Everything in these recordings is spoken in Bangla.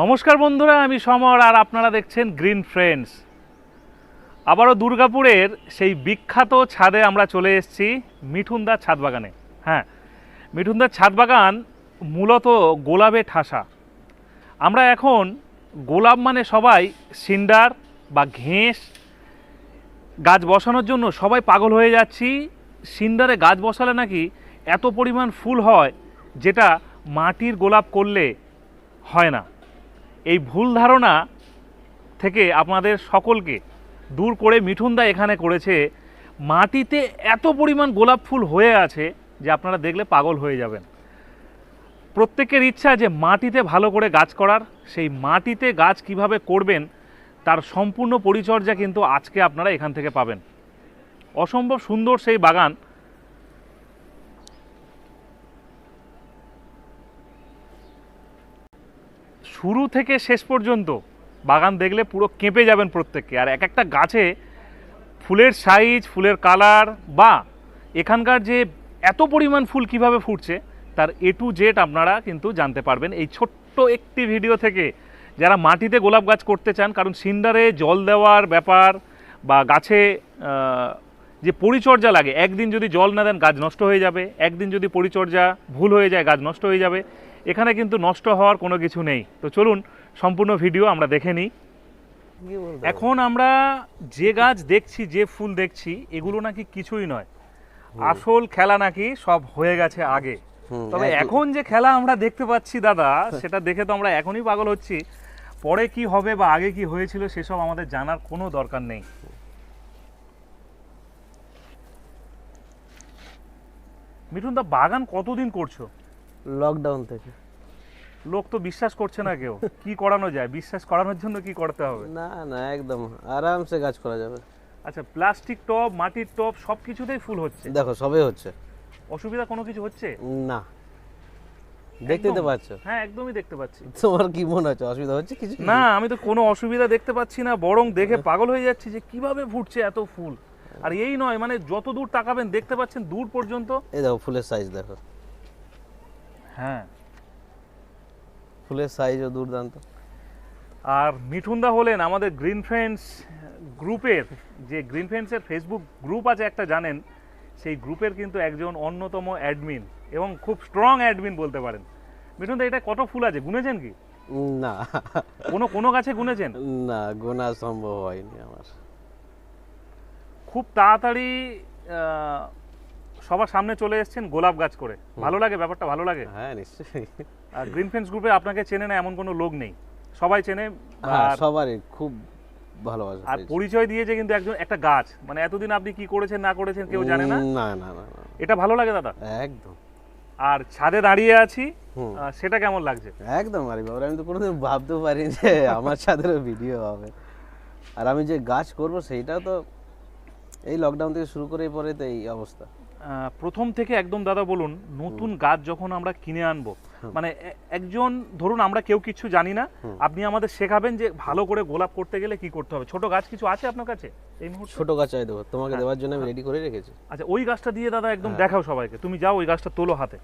নমস্কার বন্ধুরা, আমি সমর আর আপনারা দেখছেন গ্রিন ফ্রেন্ডস আবারও দুর্গাপুরের সেই বিখ্যাত ছাদে আমরা চলে এসেছি মিঠুনদার ছাদ বাগানে হ্যাঁ মিঠুনদার ছাদ বাগান মূলত গোলাপে ঠাসা। আমরা এখন গোলাপ মানে সবাই সিন্ডার বা ঘেঁস, গাছ বসানোর জন্য সবাই পাগল হয়ে যাচ্ছি। সিন্ডারে গাছ বসালে নাকি এত পরিমাণ ফুল হয় যেটা মাটির গোলাপ করলে হয় না। এই ভুল ধারণা থেকে আপনাদের সকলকে দূর করে মিঠুনদা এখানে করেছে। মাটিতে এত পরিমাণ গোলাপ ফুল হয়ে আছে যে আপনারা দেখলে পাগল হয়ে যাবেন। প্রত্যেকের ইচ্ছা যে মাটিতে ভালো করে গাছ করার, সেই মাটিতে গাছ কীভাবে করবেন তার সম্পূর্ণ পরিচর্যা কিন্তু আজকে আপনারা এখান থেকে পাবেন। অসম্ভব সুন্দর সেই বাগান শুরু থেকে শেষ পর্যন্ত বাগান দেখলে পুরো কেঁপে যাবেন প্রত্যেককে। আর এক একটা গাছে ফুলের সাইজ ফুলের কালার বা এখানকার যে এত পরিমাণ ফুল কীভাবে ফুটছে, তার এ টু জেড আপনারা কিন্তু জানতে পারবেন। এই ছোট্ট একটি ভিডিও থেকে যারা মাটিতে গোলাপ গাছ করতে চান, কারণ সিন্ডারে জল দেওয়ার ব্যাপার বা গাছে যে পরিচর্যা লাগে, একদিন যদি জল না দেন গাছ নষ্ট হয়ে যাবে, একদিন যদি পরিচর্যা ভুল হয়ে যায় গাছ নষ্ট হয়ে যাবে। এখানে কিন্তু নষ্ট হওয়ার কোনো কিছু নেই। তো চলুন সম্পূর্ণ ভিডিও আমরা দেখে নিই? এখন আমরা যে গাছ দেখছি যে ফুল দেখছি এগুলো নাকি কিছুই নয়। আসল খেলা নাকি সব হয়ে গেছে আগে। তবে এখন যে খেলা আমরা দেখতে পাচ্ছি দাদা সেটা দেখে তো আমরা এখনই পাগল হচ্ছি। পরে কি হবে বা আগে কি হয়েছিল সেসব আমাদের জানার কোনো দরকার নেই। মিঠুন দা বাগান কতদিন করছ? লকডাউন থেকে। লোক তো বিশ্বাস করছে না কেউ। কি করানো যায়? বিশ্বাস করানোর জন্য কি করতে হবে? না না একদম। আরামসে কাজ করা যাবে। আচ্ছা প্লাস্টিক টব মাটির টব সব কিছুতেই ফুল হচ্ছে? দেখো সবে হচ্ছে। অসুবিধা কোনো কিছু হচ্ছে? না। দেখতে তো পাচ্ছ। হ্যাঁ একদমই দেখতে পাচ্ছি। তোমার কি মনে হচ্ছে? অসুবিধা হচ্ছে কিছু? না আমি তো কোনো অসুবিধা দেখতে পাচ্ছি না বরং দেখে পাগল হয়ে যাচ্ছি যে কীভাবে ফুটছে এত ফুল। আর এই নয় মানে যত দূর তাকাবেন দেখতে পাচ্ছেন দূর পর্যন্ত। এই দেখো ফুলের সাইজ দেখো। হ্যাঁ। ফুলের সাইজও দুর্দান্ত। আর মিঠুনদা হলেন আমাদের গ্রিন ফ্রেন্ডস গ্রুপের যে গ্রিন ফ্রেন্ডসের ফেসবুক গ্রুপ আছে একটা জানেন সেই গ্রুপের কিন্তু একজন অন্যতম অ্যাডমিন এবং খুব স্ট্রং অ্যাডমিন বলতে পারেন। মিঠুনদা এটা কত ফুল আছে গুনেছেন কি? না। কোনো কোনো গাছে গুনেছেন? না গোনা সম্ভব হয়নি আমার। খুব তাড়াতাড়ি সবার সামনে চলে এসেছেন গোলাপ গাছ করে। ভালো লাগে ব্যাপারটা? ভালো লাগে? হ্যাঁ নিশ্চয়ই। আর গ্রিন ফ্রেন্ডস গ্রুপে আপনাকে চেনে না এমন কোনো লোক নেই। সবাই চেনে হ্যাঁ সবারই খুব ভালোবাসা আর। পরিচয় দিয়েছে কিন্তু একজন একটা গাছ। মানে এতদিন আপনি কি করেছেন না করেছেন কেউ জানে না? না না না এটা ভালো লাগে দাদা? একদম। আর ছাদে দাঁড়িয়ে আছি। সেটা কেমন লাগছে? একদম আরে বাবা আমি তো কোনোদিন ভাবতেও পারি যে আমার সাথে ভিডিও হবে। আর আমি যে গাছ করব সেইটা তো এই লকডাউন থেকে শুরু করে পরে তো এই অবস্থা। প্রথম থেকে একদম দাদা বলুন নতুন গাছ যখন আমরা কিনে আনব মানে একজন ধরুন আমরা কেউ কিছু জানি না আপনি আমাদের শেখাবেন যে ভালো করে গোলাপ করতে গেলে কি করতে হবে। ছোট গাছ কিছু আছে আপনার কাছে এই মুহূর্তে? ছোট গাছ চাই দেবো তোমাকে দেওয়ার জন্য আমি রেডি করে রেখেছি। আচ্ছা ওই গাছটা দিয়ে দাদা একদম দেখাও সবাইকে তুমি যাও ওই গাছটা তোলো হাতে।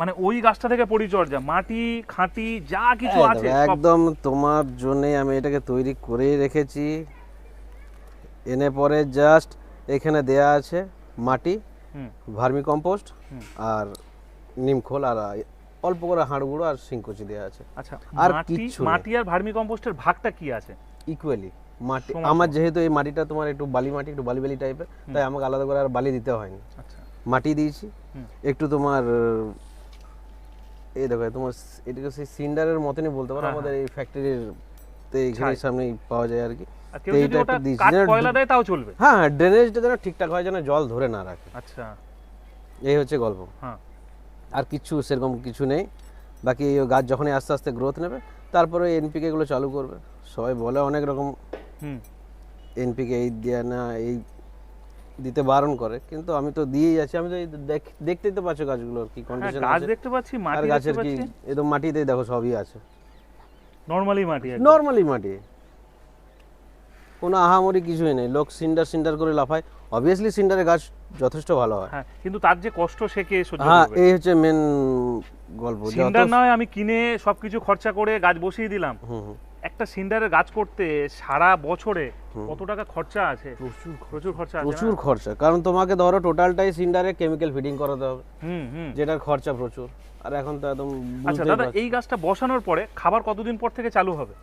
মানে ওই গাছটা থেকে পরিচর্যা মাটি খাঁটি যা কিছু আছে একদম তোমার জন্য আমি এটাকে তৈরি করেই রেখেছি। এনে পরে জাস্ট এখানে দেয়া আছে মাটি। Vermi compost. আর নিমখোল আর অল্প করে হাড় গুঁড়ো আর শিংকুচি দেওয়া আছে। আচ্ছা আর মাটি মাটি আর ভার্মি কম্পোস্টের ভাগটা কি আছে? ইকুয়ালি মাটি আমার যেহেতু এই মাটিটা তোমার একটু বালি মাটি একটু বালি বালি টাইপের তাই আমাকে আলাদা করে আর বালি দিতে হয়নি। আচ্ছা। মাটি দিয়েছি। একটু তোমার এই দেখো তোমার এটাকে সেই সিন্ডারের মতনই বলতে পারো হ্যাঁ, আমাদের এই ফ্যাক্টরির তো এইখানে সামনেই পাওয়া যায় আর কি। কেউ যদি ওটা কাঠ কয়লা দেয় তাও চলবে। হ্যাঁ হ্যাঁ ড্রেনেজটা যেন ঠিকঠাক হয় যেন জল ধরে না রাখে। আচ্ছা। এই হচ্ছে গল্প। হ্যাঁ। আর কিছু সেরকম কিছু নেই। বাকি এই গাছ যখনই আস্তে আস্তে গ্রোথ নেবে তারপরে এনপিকে গুলো চালু করবে। সবাই বলে অনেক রকম এনপিকে এই দেয়া না এই দিতে বারণ করে। কিন্তু আমি তো দিয়েই যাচ্ছি আমি তো দেখতেই তো পাচ্ছ গাছগুলোর কি হ্যাঁ কন্ডিশন গাছ আছে। দেখতে পাচ্ছি আর মাটি গাছের কি একদম মাটিতেই দেখো সবই আছে। নরমালি মাটি। নর্মালি মাটি। কোনো আহামরি কিছুই নেই। লোক সিন্ডার সিন্ডার করে লাফায়। অবভিয়াসলি সিন্ডারের গাছ যথেষ্ট ভালো হয়। হ্যাঁ কিন্তু তার যে কষ্ট সে কে সহ্য হ্যাঁ এই হচ্ছে মেন গল্প। সিন্ডার নয় আমি কিনে সবকিছু খরচা করে গাছ বসিয়ে দিলাম। একটা সিন্ডারের গাছ করতে সারা বছরে কত টাকা খরচা আছে? প্রচুর প্রচুর খরচা আছে প্রচুর খরচা। কারণ তোমাকে ধরো টোটালটাই সিন্ডারে কেমিক্যাল ফিডিং করাতে হবে। হুম হুম। যেটার খরচা প্রচুর। আর এখন তো একদম আচ্ছা দাদা এই গাছটা বসানোর পরে খাবার কতদিন পর থেকে চালু হবে?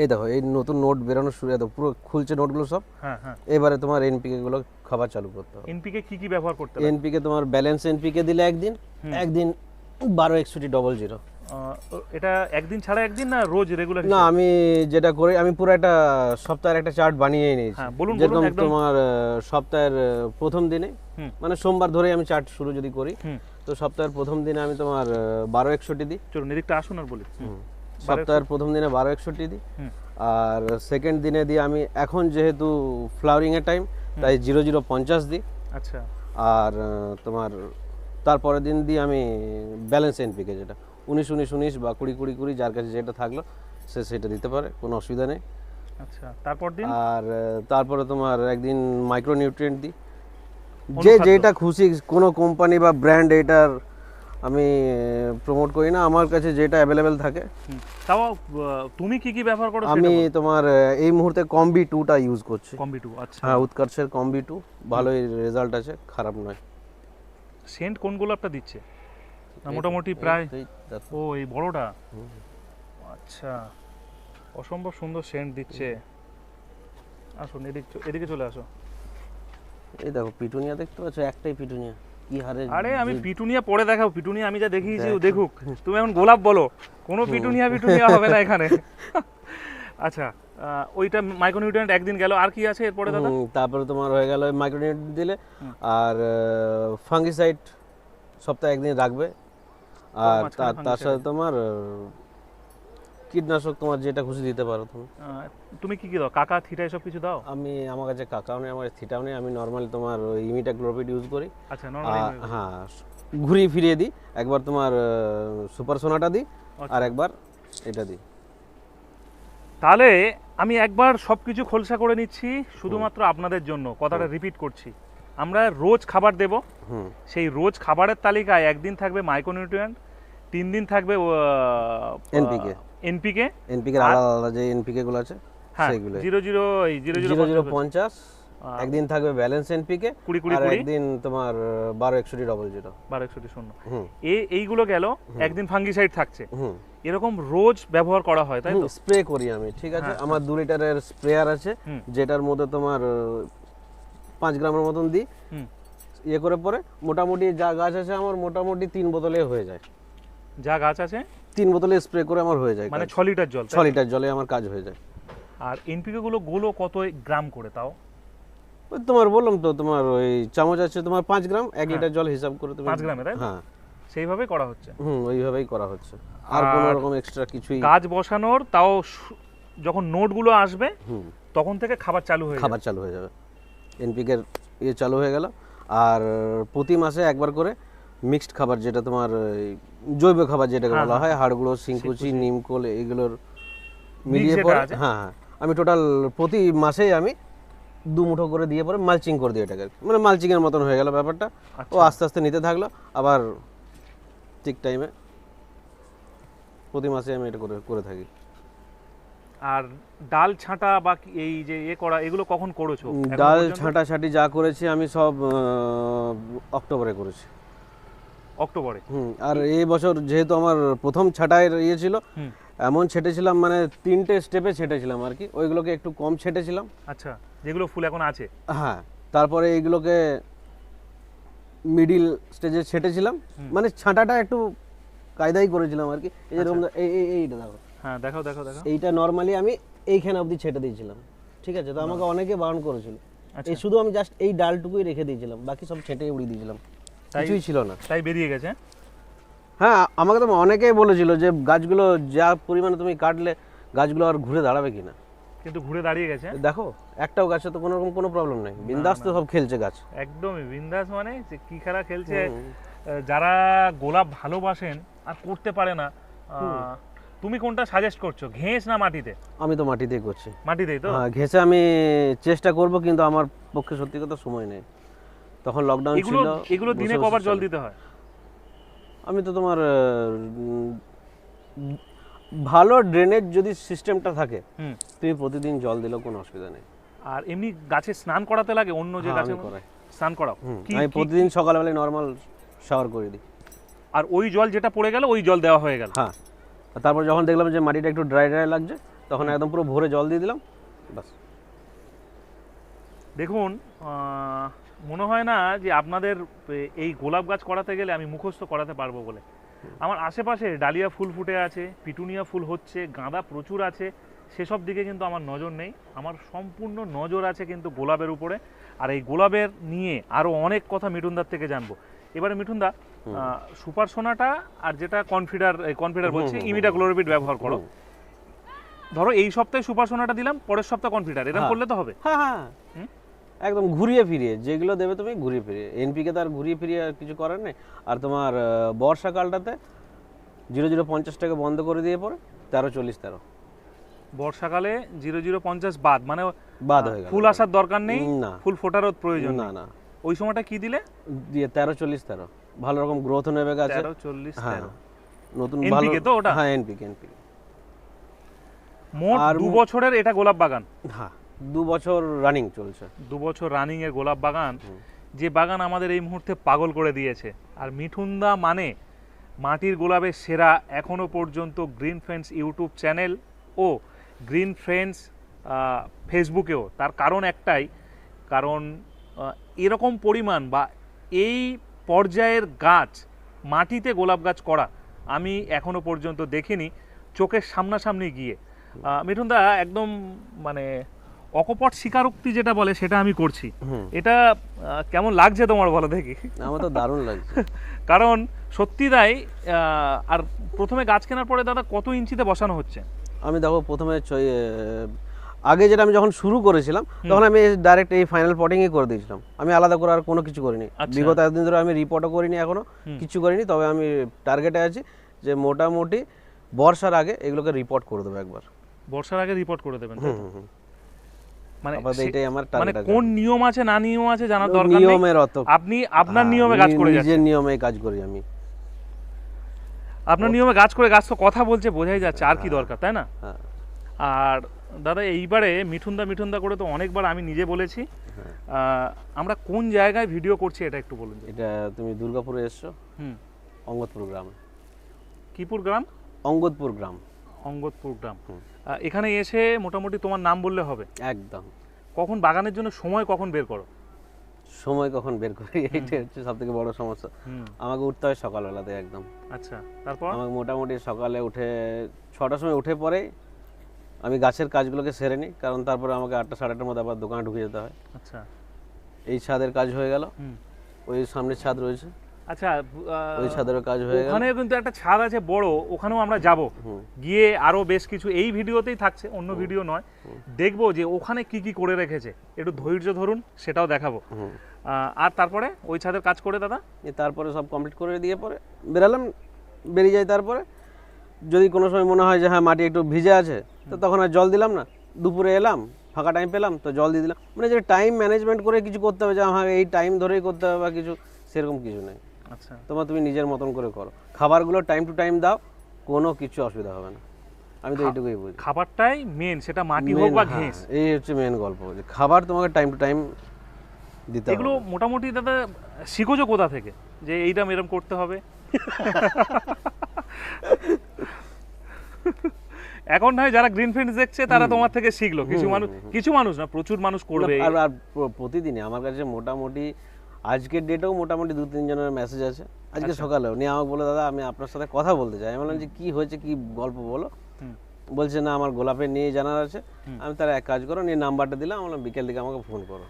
এই দেখো এই নতুন নোট বেরোনো শুরু হয়ে পুরো খুলছে নোটগুলো সব। হ্যাঁ হ্যাঁ। এবারে তোমার এনপিকে গুলো খাবার চালু করতে হবে। এনপিকে কি কি ব্যবহার করতে হবে এনপিকে তোমার ব্যালেন্স এনপিকে দিলে একদিন একদিন বারো একষট্টি ডবল জিরো এটা একদিন ছাড়া একদিন না রোজ রেগুলার না আমি যেটা করি আমি পুরো একটা সপ্তাহের একটা চার্ট বানিয়ে নিয়েছি। হ্যাঁ, বলুন, যেরকম। তোমার সপ্তাহের প্রথম দিনে মানে সোমবার ধরে আমি চার্ট শুরু যদি করি তো সপ্তাহের প্রথম দিনে আমি তোমার বারো একষট্টি দিই। চলুন এদিকটা আসুন আর বলি। সপ্তাহের প্রথম দিনে বারো একষট্টি দিই। আর সেকেন্ড দিনে দিই আমি এখন যেহেতু ফ্লাওয়ারিং এর টাইম তাই জিরো জিরো পঞ্চাশ দিই। আচ্ছা। আর তোমার তারপরের দিন দিই আমি ব্যালেন্স এনপিকে যেটা। উনিশ উনিশ উনিশ বা কুড়ি কুড়ি কুড়ি যার কাছে যেটা থাকল সে সেটা দিতে পারে কোনো অসুবিধা নেই। আচ্ছা তারপর দিন? আর তারপরে তোমার একদিন মাইক্রো নিউট্রিয়েন্ট দিই যে? যেটা খুশি কোনো কোম্পানি বা ব্র্যান্ড এটার আমি প্রমোট করি না। আমার কাছে যেটা অ্যাভেলেবেল থাকে। তাও তুমি কি কি ব্যবহার করো আমি তোমার এই মুহূর্তে কম্বি টুটা ইউজ করছি। কম্বি টু আচ্ছা। হ্যাঁ উৎকর্ষের কম্বি টু ভালোই রেজাল্ট আছে খারাপ নয়। সেন্ট কোন গোলাপটা দিচ্ছে? না মোটামুটি প্রায়। ও এই বড়টা? আচ্ছা। অসম্ভব সুন্দর সেন্ট দিচ্ছে। আসুন এদিক এদিকে চলে আসো। এই দেখো পিটুনিয়া দেখতে পাচ্ছ? একটাই পিটুনিয়া। কি হারে আরে আমি পিটুনিয়া পরে দেখাও পিটুনিয়া আমি যা দেখিয়েছি দেখুক। তুমি এখন গোলাপ বলো কোনো পিটুনিয়া পিটুনিয়া হবে না এখানে। আচ্ছা ওইটা মাইক্রোনিউট্রিয়েন্ট একদিন গেল। আর কি আছে এরপরে দাদা? তারপরে তোমার হয়ে গেল মাইক্রোনিউট্রিয়েন্ট দিলে। আর ফাঙ্গিসাইড সপ্তাহে একদিন রাখবে। আর তার সাথে তোমার কীটনাশক তোমার যেটা খুশি দিতে পারো তুমি। তুমি কি কি দাও? কাকা থিটা এসব কিছু দাও? আমি আমার কাছে কাকাও নেই আমার থিটাও নেই আমি নর্মালি তোমার ইমিটা গ্লোপিড ইউজ করি। আচ্ছা নর্মালি হ্যাঁ ঘুরিয়ে ফিরিয়ে দিই একবার তোমার সুপার সোনাটা দিই আচ্ছা। আর একবার এটা দিই। তাহলে আমি একবার সব কিছু খোলসা করে নিচ্ছি শুধুমাত্র আপনাদের জন্য কথাটা রিপিট করছি। আমরা রোজ খাবার দেব হুম। সেই রোজ খাবারের তালিকায় একদিন থাকবে মাইক্রোনিউট্রিয়েন্ট তিন দিন থাকবে NPK এনপিকে এনপিকে আলাদা আলাদা যে এনপিকে গুলো আছে হ্যাঁ zero zero zero zero zero পঞ্চাশ। একদিন থাকবে ব্যালেন্স এনপিকে কুড়ি কুড়ি আর একদিন তোমার বারো একষট্টি ডবল জিরো বারো একষট্টি শূন্য। হুম। এ এইগুলো গেল একদিন ফাঙ্গিসাইড থাকছে। হুম। এরকম রোজ ব্যবহার করা হয় তাই তো? স্প্রে করি আমি ঠিক আছে? হ্যাঁ, আমার দু লিটারের স্প্রেয়ার আছে যেটার মধ্যে তোমার পাঁচ গ্রামের মতন দিই। ইয়ে করে পরে মোটামুটি যা গাছ আছে আমার মোটামুটি তিন বোতলে হয়ে যায়। যা গাছ আছে? তিন বোতলে স্প্রে করে আমার হয়ে যায় মানে। ছ লিটার জল ছ লিটার জলে আমার কাজ হয়ে যায়। আর এনপিকে গুলো গোলো কত গ্রাম করে তাও? ওই তোমার বললাম তো তোমার ওই চামচ আছে তোমার পাঁচ গ্রাম এক লিটার জল হিসাব করে তুমি হ্যাঁ। পাঁচ গ্রামে? হ্যাঁ। সেইভাবেই করা হচ্ছে? হুম ওইভাবেই করা হচ্ছে। আর কোনো রকম এক্সট্রা কিছুই গাছ বসানোর তাও যখন নোটগুলো আসবে হুম। তখন থেকে খাবার চালু হয়ে খাবার চালু হয়ে যাবে। এনপিকের ইয়ে চালু হয়ে গেল। আর প্রতি মাসে একবার করে মিক্সড খাবার যেটা তোমার জৈব খাবার যেটাকে হ্যাঁ, বলা হয়। হাড়গুঁড়ো শিংকুচি নিমকোল এগুলোর মিলিয়ে পরে হ্যাঁ হ্যাঁ। আমি টোটাল প্রতি মাসেই আমি দু মুঠো করে দিয়ে পরে মালচিং করে দিই এটাকে। মানে মালচিংয়ের মতন হয়ে গেল ব্যাপারটা। ও আচ্ছা। আস্তে আস্তে নিতে থাকল। আবার ঠিক টাইমে প্রতি মাসে আমি এটা করে করে থাকি। আর ডাল ছাঁটা বা এই যে এ করা এগুলো কখন করেছ? ডাল পর্যন্ত? ছাঁটাছাঁটি যা করেছি আমি সব অক্টোবরে করেছি। অক্টোবরে। হুম আর এই বছর যেহেতু আমার প্রথম ছাঁটাইয়ের ইয়ে ছিল এমন ছেটেছিলাম মানে তিনটে স্টেপে ছেটেছিলাম আর কি। ওইগুলোকে একটু কম ছেটেছিলাম। আচ্ছা যেগুলো ফুল এখন আছে? হ্যাঁ তারপরে এইগুলোকে মিডিল স্টেজে ছেটেছিলাম। মানে ছাঁটাটা একটু কায়দাই করেছিলাম আর কি। এই যেরকম এই এই এইটা দেখো। হ্যাঁ দেখাও দেখাও দেখাও। এইটা নর্মালি আমি এইখানে অবধি ছেটে দিয়েছিলাম। ঠিক আছে? তো আমাকে অনেকে বারণ করেছিল। আচ্ছা। এই শুধু আমি জাস্ট এই ডালটুকুই রেখে দিয়েছিলাম বাকি সব ছেটে উড়িয়ে দিয়েছিলাম। কিছুই ছিল না। তাই বেরিয়ে গেছে হ্যাঁ? আমাকে তো অনেকেই বলেছিল যে গাছগুলো যা পরিমাণে তুমি কাটলে গাছগুলো আর ঘুরে দাঁড়াবে কিনা। কিন্তু ঘুরে দাঁড়িয়ে গেছে। দেখো একটাও গাছে তো কোনো রকম কোনো প্রবলেম নেই। বিন্দাস তো সব খেলছে গাছ। একদমই বিন্দাস মানে যে কি খেলা খেলছে। যারা গোলাপ ভালোবাসেন আর করতে পারে না তুমি কোনটা সাজেস্ট করছ ঘেঁস না মাটিতে? আমি তো মাটিতেই করছি। মাটিতেই তো? হ্যাঁ ঘেসে আমি চেষ্টা করব কিন্তু আমার পক্ষে সত্যি কথা সময় নেই। তখন লকডাউন ছিল এগুলো দিনে কবার জল দিতে হয়? আমি তো তোমার ভালো ড্রেনেজ যদি সিস্টেমটা থাকে তুমি প্রতিদিন জল দিলেও কোনো অসুবিধা নেই। আর এমনি গাছে স্নান করাতে লাগে অন্য যে হ্যাঁ, গাছে স্নান করাও? আমি প্রতিদিন সকালবেলায় নর্মাল শাওয়ার করে দিই। আর ওই জল যেটা পড়ে গেল ওই জল দেওয়া হয়ে গেল? হ্যাঁ তারপর যখন দেখলাম যে মাটিটা একটু ড্রাই ড্রাই লাগছে তখন একদম পুরো ভোরে জল দিয়ে দিলাম বাস দেখুন মনে হয় না যে আপনাদের এই গোলাপ গাছ করাতে গেলে আমি মুখস্থ করাতে পারব বলে। আমার আশেপাশে ডালিয়া ফুল ফুটে আছে পিটুনিয়া ফুল হচ্ছে গাঁদা প্রচুর আছে সেসব দিকে কিন্তু আমার নজর নেই। আমার সম্পূর্ণ নজর আছে কিন্তু গোলাপের উপরে। আর এই গোলাপের নিয়ে আরও অনেক কথা মিঠুনদার থেকে জানব। এবারে মিঠুনদা সুপার সোনাটা আর যেটা কনফিডার কনফিডার বলছে ইমিডা ক্লোরোবিট ব্যবহার করো। ধরো এই সপ্তাহে সুপার সোনাটা দিলাম পরের সপ্তাহে কনফিডার এরকম হ্যাঁ। করলে তো হবে। হ্যাঁ হ্যাঁ? একদম ঘুরিয়ে ফিরিয়ে যেগুলো দেবে তুমি ঘুরিয়ে ফিরিয়ে। এনপিকে তো আর ঘুরিয়ে ফিরিয়ে আর কিছু করার নেই। আর তোমার বর্ষাকালটাতে জিরো জিরো পঞ্চাশ টাকা বন্ধ করে দিয়ে পরে তেরো চল্লিশ তেরো। বর্ষাকালে জিরো জিরো পঞ্চাশ বাদ মানে বাদ হয়ে ফুল আসার দরকার নেই না। ফুল ফোটারও প্রয়োজন না না। ওই সময়টা কি দিলে? দিয়ে তেরো চল্লিশ তেরো। ভালো রকম গ্রোথ নেবে গাছে। তেরো চল্লিশ হ্যাঁ। নতুন ভালো তো ওটা? হ্যাঁ এনপিকে এনপিকে। মোট আর দু বছরের এটা গোলাপ বাগান। হ্যাঁ। দু বছর রানিং চলছে। দু বছর রানিং এর গোলাপ বাগান। যে বাগান আমাদের এই মুহূর্তে পাগল করে দিয়েছে। আর মিঠুনদা মানে মাটির গোলাপের সেরা এখনও পর্যন্ত গ্রিন ফ্রেন্ডস ইউটিউব চ্যানেল ও গ্রিন ফ্রেন্ডস ফেসবুকেও তার কারণ একটাই কারণ এরকম পরিমাণ বা এই পর্যায়ের গাছ মাটিতে গোলাপ গাছ করা আমি এখনও পর্যন্ত দেখিনি। চোখের সামনাসামনি গিয়ে। মিঠুনদা একদম মানে অকপট স্বীকারোক্তি যেটা বলে সেটা আমি করছি। এটা কেমন লাগছে তোমার বলো দেখি? আমার তো দারুণ লাগছে। কারণ সত্যি তাই আর প্রথমে গাছ কেনার পরে দাদা কত ইঞ্চিতে বসানো হচ্ছে? আমি দেখো প্রথমে আগে যেটা আমি যখন শুরু করেছিলাম তখন আমি ডাইরেক্ট এই ফাইনাল পটিংই করে দিয়েছিলাম। আমি আলাদা করে আর কোনো কিছু করিনি। আচ্ছা। বিগত এতদিন ধরে আমি রিপোর্টও করিনি এখনও। কিছু করিনি তবে আমি টার্গেটে আছি যে মোটামুটি বর্ষার আগে এগুলোকে রিপোর্ট করে দেবো একবার। বর্ষার আগে রিপোর্ট করে দেবেন তাই হুম তো? হুম হুম। মানে এটাই আমার মানে কোন নিয়ম আছে না নিয়ম আছে জানার দরকার নেই। নিয়মের অত আপনি আপনার হ্যাঁ, নিয়মে গাছ করে যাচ্ছেন। নিজের নিয়মে কাজ করি আমি। আপনার নিয়মে গাছ করে গাছ তো কথা বলছে বোঝাই যাচ্ছে আর কি দরকার তাই না? হ্যাঁ। আর দাদা এইবারে মিঠুনদা মিঠুনদা করে তো অনেকবার আমি নিজে বলেছি। হ্যাঁ। আহ, আমরা কোন জায়গায় ভিডিও করছি এটা একটু বলুন। এটা তুমি দুর্গাপুরে এসছো? হুম। অঙ্গদপুর গ্রামে। কিপুর গ্রাম? অঙ্গদপুর গ্রাম। অঙ্গদপুর গ্রাম। হুম। এখানে এসে মোটামুটি তোমার নাম বললে হবে। একদম। কখন বাগানের জন্য সময় কখন বের করো? সময় কখন বের করি? এইটাই হচ্ছে সব থেকে বড় সমস্যা। আমাকে উঠতে হয় সকালবেলাতে একদম। আচ্ছা তারপর? আমাকে মোটামুটি সকালে উঠে ছটার সময় উঠে পরে আমি গাছের কাজগুলোকে সেরে নিই কারণ তারপরে আমাকে আটটা সাড়ে আটটার মধ্যে আবার দোকানে ঢুকে যেতে হয়। আচ্ছা। এই ছাদের কাজ হয়ে গেল। ওই সামনে ছাদ রয়েছে। আচ্ছা ওই ছাদেরও কাজ হয়ে গেল। কিন্তু একটা ছাদ আছে বড় ওখানেও আমরা যাব। গিয়ে আরও বেশ কিছু এই ভিডিওতেই থাকছে অন্য ভিডিও নয়। দেখব যে ওখানে কি কি করে রেখেছে। একটু ধৈর্য ধরুন সেটাও দেখাবো। আর তারপরে ওই ছাদের কাজ করে দাদা? তারপরে সব কমপ্লিট করে দিয়ে পরে বেরালাম বেরিয়ে যাই তারপরে। যদি কোনো সময় মনে হয় যে হ্যাঁ মাটি একটু ভিজে আছে তো তখন আর জল দিলাম না। দুপুরে এলাম ফাঁকা টাইম পেলাম তো জল দিয়ে দিলাম। মানে যে টাইম ম্যানেজমেন্ট করে কিছু করতে হবে যে হ্যাঁ এই টাইম ধরেই করতে হবে বা কিছু সেরকম কিছু নেই। আচ্ছা। তোমার তুমি নিজের মতন করে করো। খাবারগুলো টাইম টু টাইম দাও কোনো কিছু অসুবিধা হবে না। আমি তো এইটুকুই বুঝি খাবারটাই মেন সেটা মাটি হোক বা হ্যাঁ, ঘেঁস। এই হচ্ছে মেন গল্প। যে খাবার তোমাকে টাইম টু টাইম দিতে এগুলো মোটামুটি দাদা শিখোছো কোথা থেকে? যে এইটা এরম করতে হবে। এখন নয় যারা গ্রিন ফ্রেন্ডস দেখছে তারা তোমার থেকে শিখলো। কিছু মানুষ কিছু মানুষ না প্রচুর মানুষ করবে। আর আর প্রতিদিনই আমার কাছে মোটামুটি আজকের ডেটেও মোটামুটি দু তিনজনের মেসেজ আছে। আজকে আচ্ছা। সকালেও। নিয়ে আমাকে বলে দাদা আমি আপনার সাথে কথা বলতে চাই। আমি বললাম যে কি হয়েছে? কি গল্প বলো? বলছে না আমার গোলাপের নিয়ে জানার আছে। আমি তার এক কাজ করো নিয়ে নাম্বারটা দিলাম। আমি বিকেল দিকে আমাকে ফোন করো।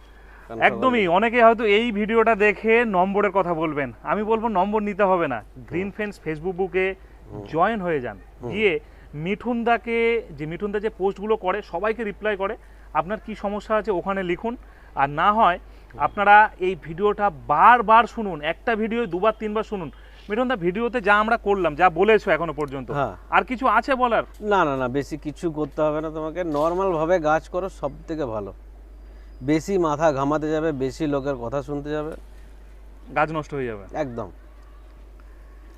একদমই। অনেকে হয়তো এই ভিডিওটা দেখে নম্বরের কথা বলবেন। আমি বলব নম্বর নিতে হবে না। গ্রিন ফ্রেন্ডস ফেসবুক বুকে জয়েন হয়ে যান। গিয়ে মিঠুনদাকে যে মিঠুনদা যে পোস্টগুলো করে সবাইকে রিপ্লাই করে। আপনার কি সমস্যা আছে ওখানে লিখুন। আর না হয় আপনারা এই ভিডিওটা বারবার শুনুন একটা ভিডিও দুবার তিনবার শুনুন। মিঠুনদা ভিডিওতে যা আমরা করলাম যা বলেছ এখনও পর্যন্ত হ্যাঁ। আর কিছু আছে বলার? না না না বেশি কিছু করতে হবে না তোমাকে। নর্মাল ভাবে গাছ করো সব থেকে ভালো। বেশি মাথা ঘামাতে যাবে বেশি লোকের কথা শুনতে যাবে। গাছ নষ্ট হয়ে যাবে। একদম।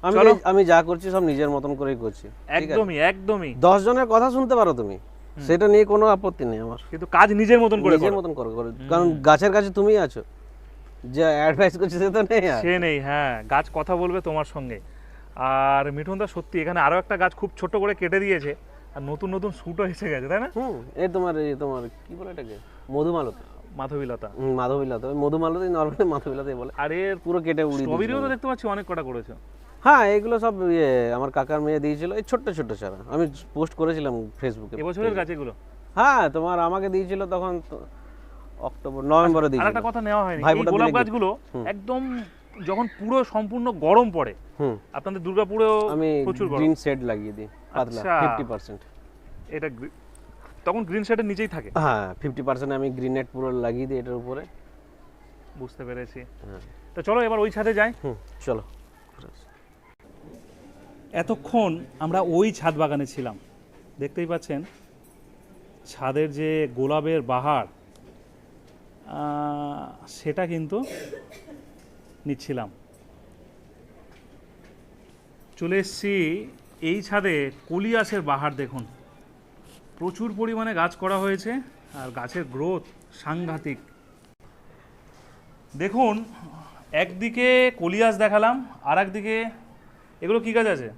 আমি। আমি যা করছি সব নিজের মতন করেই করছি। একদমই একদমই। দশ জনের কথা শুনতে পারো তুমি। সেটা নিয়ে কোনো আপত্তি নেই আমার। কিন্তু কাজ নিজের মতন করে নিজের মতন করো করো। কারণ গাছের কাছে তুমি আছো। যে অ্যাডভাইস করছে সে তো নেই সে নেই হ্যাঁ। গাছ কথা বলবে তোমার সঙ্গে। আর মিঠুনদা সত্যি এখানে আরও একটা গাছ খুব ছোট করে কেটে দিয়েছে। আর নতুন নতুন শুটও এসে গেছে তাই না? হুম এই তোমার এই তোমার কি বলে এটাকে? মধুমালতি। মাধবীলতা। মাধবীলতা। মধুমালতি নর্মালি মাধবীলতাই বলে। আর এর পুরো কেটে উড়িয়ে স্ট্রবেরিও তো দেখতে পাচ্ছি অনেক কটা করেছ। হ্যাঁ এগুলো সব ইয়ে আমার কাকার মেয়ে দিয়েছিল এই ছোট্ট ছোট্ট চারা। আমি পোস্ট করেছিলাম ফেসবুকে এবছরের গাছ এগুলো? হ্যাঁ তোমার আমাকে দিয়েছিল তখন অক্টোবর নভেম্বরে দিয়েছিল। একটা কথা নেওয়া হয়নি। এই গোলাপ গাছগুলো একদম যখন পুরো সম্পূর্ণ গরম পড়ে আপনাদের দুর্গাপুরেও আমি প্রচুর গ্রিন শেড লাগিয়ে দিই পাতলা আচ্ছা। ফিফটি পার্সেন্ট এটা তখন গ্রিন শেডের নিচেই থাকে? হ্যাঁ ফিফটি পার্সেন্ট আমি গ্রিন নেট পুরো লাগিয়ে দিই এটার উপরে। বুঝতে পেরেছি। হ্যাঁ। তো চলো এবার ওই ছাদে যাই। হুম চলো। এতক্ষণ আমরা ওই ছাদ বাগানে ছিলাম। দেখতেই পাচ্ছেন, ছাদের যে গোলাপের বাহার সেটা কিন্তু নিচ্ছিলাম। চলে এসছি এই ছাদে কলিয়াসের বাহার দেখুন। প্রচুর পরিমাণে গাছ করা হয়েছে আর গাছের গ্রোথ সাংঘাতিক। দেখুন, একদিকে কলিয়াস দেখালাম আর একদিকে এগুলো কী গাছ আছে?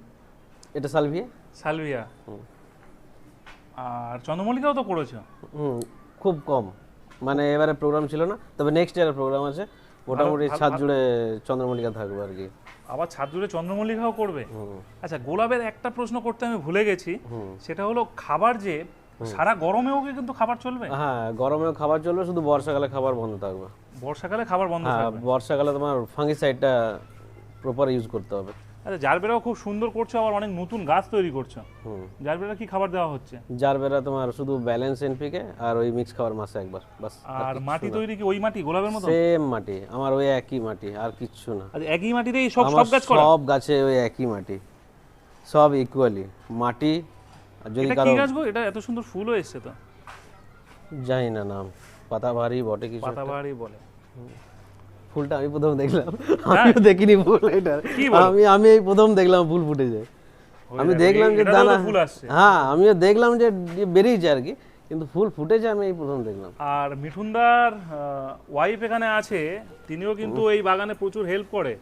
এটা সালভিয়া? সালভিয়া। আর চন্দ্রমল্লিকাও তো করেছ হুম খুব কম। মানে এবারে প্রোগ্রাম ছিল না তবে নেক্সট ইয়ারের প্রোগ্রাম আছে। মোটামুটি ছাদ জুড়ে চন্দ্রমল্লিকা থাকবে আর কি। আবার ছাদ জুড়ে চন্দ্রমল্লিকাও করবে? আচ্ছা গোলাপের একটা প্রশ্ন করতে আমি ভুলে গেছি। সেটা হলো খাবার যে সারা গরমেও কি কিন্তু খাবার চলবে? হ্যাঁ গরমেও খাবার চলবে শুধু বর্ষাকালে খাবার বন্ধ থাকবে। বর্ষাকালে খাবার বন্ধ হ্যাঁ থাকবে। বর্ষাকালে তোমার ফাঙ্গিসাইডটা প্রপার ইউজ করতে হবে। আচ্ছা জারবেরাও খুব সুন্দর করছ আবার অনেক নতুন গাছ তৈরি করছ। জারবেরা কি খাবার দেওয়া হচ্ছে? যার বেলা তোমার শুধু ব্যালেন্স এনপিকে আর ওই মিক্স খাবার মাসে একবার বাস আর মাটি তৈরি কি ওই মাটি গোলাপের মতো সেম মাটি আমার ওই একই মাটি আর কিচ্ছু না। আচ্ছা একই মাটিতেই সব সব গাছ করা? সব গাছে ওই একই মাটি সব ইকুয়ালি মাটি আর যদি কারও গাছ গো? এটা এত সুন্দর ফুলও এসছে তো। জানি না নাম পাতা ভারী বটে কিছু। পাতাবাহারি বলে। ফুলটা আমি প্রথম দেখলাম। আমিও দেখিনি ফুল এটা। হ্যাঁ। আমি আমি এই প্রথম দেখলাম ফুল ফুটে যায়। আমি দেখলাম যে দানা ফুল আসছে। হ্যাঁ আমিও দেখলাম যে বেরিয়েছে আর কি কিন্তু ফুল ফুটেছে আমি এই প্রথম দেখলাম। আর মিঠুনদার ওয়াইফ এখানে আছে তিনিও কিন্তু এই বাগানে প্রচুর হেল্প করে।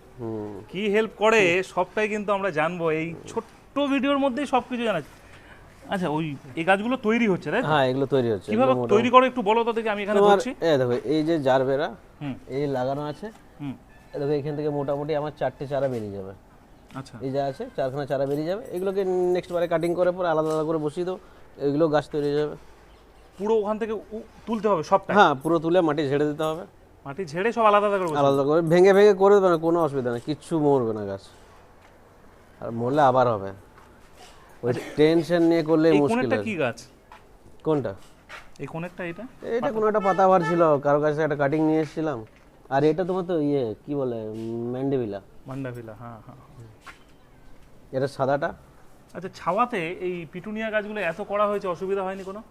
কি হেল্প করে সবটাই কিন্তু আমরা জানব। এই ছোট্ট ভিডিওর মধ্যেই সব কিছু জানা আচ্ছা ওই এই গাছগুলো তৈরি হচ্ছে তাই হ্যাঁ এগুলো তৈরি হচ্ছে। কীভাবে তৈরি করে একটু বলো তো দেখি আমি এখানে বলছি এই দেখো এই যে জারবেরা এই লাগানো আছে হুম। দেখো এখান থেকে মোটামুটি আমার চারটে চারা বেরিয়ে যাবে। আচ্ছা। এই যা আছে চারখানা চারা বেরিয়ে যাবে এগুলোকে নেক্সট বারে কাটিং করে পরে আলাদা আলাদা করে বসিয়ে দেবো এগুলো গাছ তৈরি হয়ে যাবে। পুরো ওখান থেকে তুলতে হবে সবটা? হ্যাঁ পুরো তুলে মাটি ঝেড়ে দিতে হবে। মাটি ঝেড়ে সব আলাদা আলাদা করে আলাদা করে ভেঙে ভেঙে করে দেবে না কোনো অসুবিধা নেই কিচ্ছু মরবে না গাছ। আর মরলে আবার হবে। ওই টেনশন নিয়ে করলে মুশকিল কি গাছ? কোনটা? এই কোণেরটা এটা? এটা কোনো একটা পাতা বার ছিল কারও কাছে একটা কাটিং নিয়ে এসেছিলাম। আর এটা তোমার তো ইয়ে কি বলে ম্যান্ডেভিলা মান্ডাভিলা হ্যাঁ হ্যাঁ এটা সাদাটা? আচ্ছা ছাওয়াতে এই পিটুনিয়া গাছগুলো এত করা হয়েছে অসুবিধা হয়নি কোনো?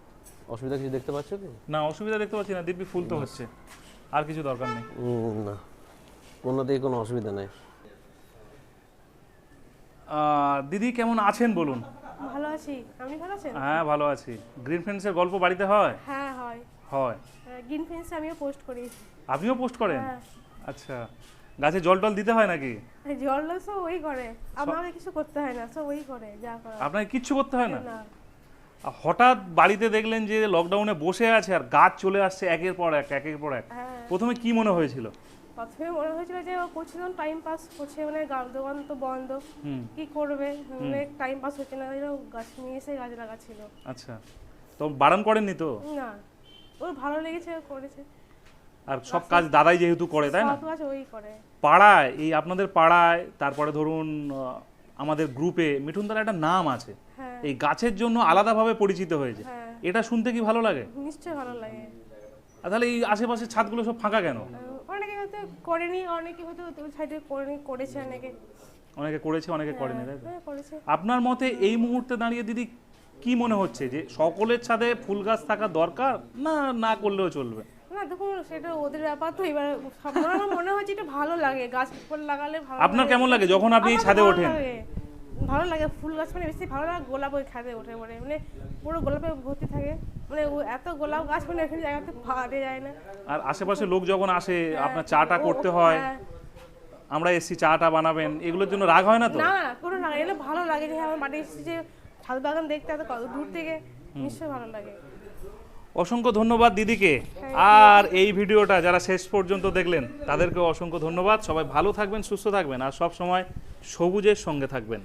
অসুবিধা কিছু দেখতে পাচ্ছ কি? না অসুবিধা দেখতে পাচ্ছি না দিব্যি ফুল তো হচ্ছে। আর কিছু দরকার নেই। না। কোনোতেই কোনো অসুবিধা নেই। দিদি কেমন আছেন বলুন? আছি? আপনি ভালো আছেন? হ্যাঁ ভালো আছি। গ্রিন ফ্রেন্ডসের গল্প বাড়িতে হয়? হ্যাঁ হয়। হয়। গ্রিন ফেন্স আমিও পোস্ট করি। আপনিও পোস্ট করেন? হ্যাঁ। আচ্ছা। গাছে জল টল দিতে হয় নাকি? জল সব ওই করে। আমাকে কিছু করতে হয় না সব ওই করে যা করা আপনাকে কিচ্ছু করতে হয় না? হঠাৎ বাড়িতে দেখলেন যে লকডাউনে বসে আছে আর গাছ চলে আসছে একের পর এক একের পর এক। হ্যাঁ। প্রথমে কি মনে হয়েছিল? প্রথমে মনে হয়েছিল যে ও করছিল টাইম পাস করছে মানে দোকান তো বন্ধ। কি করবে? মানে টাইম পাস হচ্ছে না গাছ নিয়ে এসে গাছ লাগাচ্ছিল। আচ্ছা। তো বারণ করেননি তো? না। ওর ভালো লেগেছে করেছে। আর সব কাজ দাদাই যেহেতু করে তাই না? পাড়ায় এই আপনাদের পাড়ায় তারপরে ধরুন আমাদের গ্রুপে মিঠুনদার একটা নাম আছে। হ্যাঁ। এই গাছের জন্য আলাদাভাবে পরিচিত হয়েছে। হ্যাঁ। এটা শুনতে কি ভালো লাগে? নিশ্চয়ই ভালো লাগে। তাহলে এই আশেপাশের ছাদগুলো সব ফাঁকা কেন? অনেকে হয়তো করেনি অনেকে হয়তো সাইডে করেনি করেছে অনেকে। অনেকে করেছে অনেকে করেনি তাই তো? হ্যাঁ করেছে। আপনার মতে এই মুহূর্তে দাঁড়িয়ে দিদি কি মনে হচ্ছে যে সকলের ছাদে ফুল গাছ থাকা দরকার না না করলেও চলবে? না দেখুন সেটা ওদের ব্যাপার তো এবার সব- আমার মনে হচ্ছে এটা ভালো লাগে গাছ ফুল লাগালে ভালো আপনার কেমন লাগে যখন আপনি এই আমার ছাদে ভালো ওঠেন? লাগে। ভালো লাগে ফুল গাছ মানে বেশি ভালো লাগে গোলাপ ওই ছাদে ওঠে পরে মানে পুরো গোলাপে ভর্তি থাকে। মানে ও এত গোলাপ গাছ মানে এখানে জায়গাতে ফাটে যায় না। আর আশেপাশে লোক যখন আসে আপনার চাটা করতে হয় হ্যাঁ। আমরা এসছি চাটা বানাবেন এগুলোর জন্য রাগ হয় না তো? না কোনো না এলে ভালো লাগে যে হ্যাঁ আমার মাটি এসেছে যে ছাদ বাগান দেখতে এত কত দূর থেকে নিশ্চয়ই ভালো লাগে। অসংখ্য ধন্যবাদ দিদিকে। আর এই ভিডিওটা যারা শেষ পর্যন্ত দেখলেন তাদেরকে অসংখ্য ধন্যবাদ। সবাই ভালো থাকবেন সুস্থ থাকবেন আর সব সময় সবুজের সঙ্গে থাকবেন।